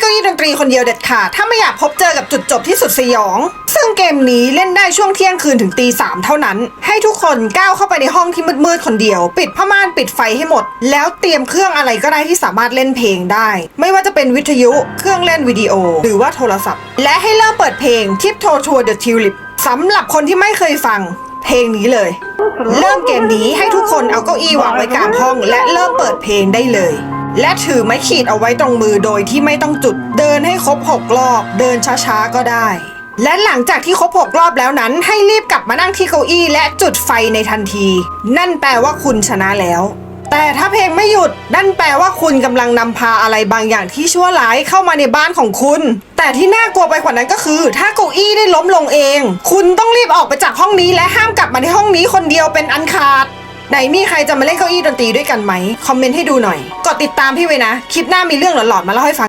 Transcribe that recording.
เก้าอี้ดนตรีคนเดียวเด็ดขาดถ้าไม่อยากพบเจอกับจุดจบที่สุดสยอง ซึ่งเกมนี้เล่นได้ช่วงเที่ยงคืนถึงตีสามเท่านั้น ให้ทุกคนก้าวเข้าไปในห้องที่มืดๆคนเดียว ปิดผ้าม่านปิดไฟให้หมด แล้วเตรียมเครื่องอะไรก็ได้ที่สามารถเล่นเพลงได้ ไม่ว่าจะเป็นวิทยุเครื่องเล่นวิดีโอ หรือว่าโทรศัพท์ และให้เริ่มเปิดเพลง Tip Toe to the Tulip สำหรับคนที่ไม่เคยฟังเพลงนี้เลย เริ่มเกมนี้ให้ทุกคนเอาเก้าอี้วางไว้กลางห้อง และเริ่มเปิดเพลงได้เลย และถือไม้ขีดเอาไว้ตรงมือโดยที่ไม่ต้องจุด เดินให้ครบ 6 รอบ เดินช้าๆก็ได้ และหลังจากที่ครบ 6 รอบแล้วนั้น ให้รีบกลับมานั่งที่เก้าอี้และจุดไฟในทันที นั่นแปลว่าคุณชนะแล้ว แต่ถ้าเพลงไม่หยุด นั่นแปลว่าคุณกำลังนำพาอะไรบางอย่างที่ชั่วร้ายเข้ามาในบ้านของคุณ แต่ที่น่ากลัวไปกว่านั้นก็คือ ถ้าเก้าอี้ได้ล้มลงเอง คุณต้องรีบออกไปจากห้องนี้และห้ามกลับมาในห้องนี้คนเดียวเป็นอันขาด ไหนมีใครจะมาเล่นเก้าอี้ดนตรีด้วยกันไหมคอมเมนต์ให้ดูหน่อย กดติดตามพี่ไว้นะ คลิปหน้ามีเรื่องหลอนๆมาเล่าให้ฟัง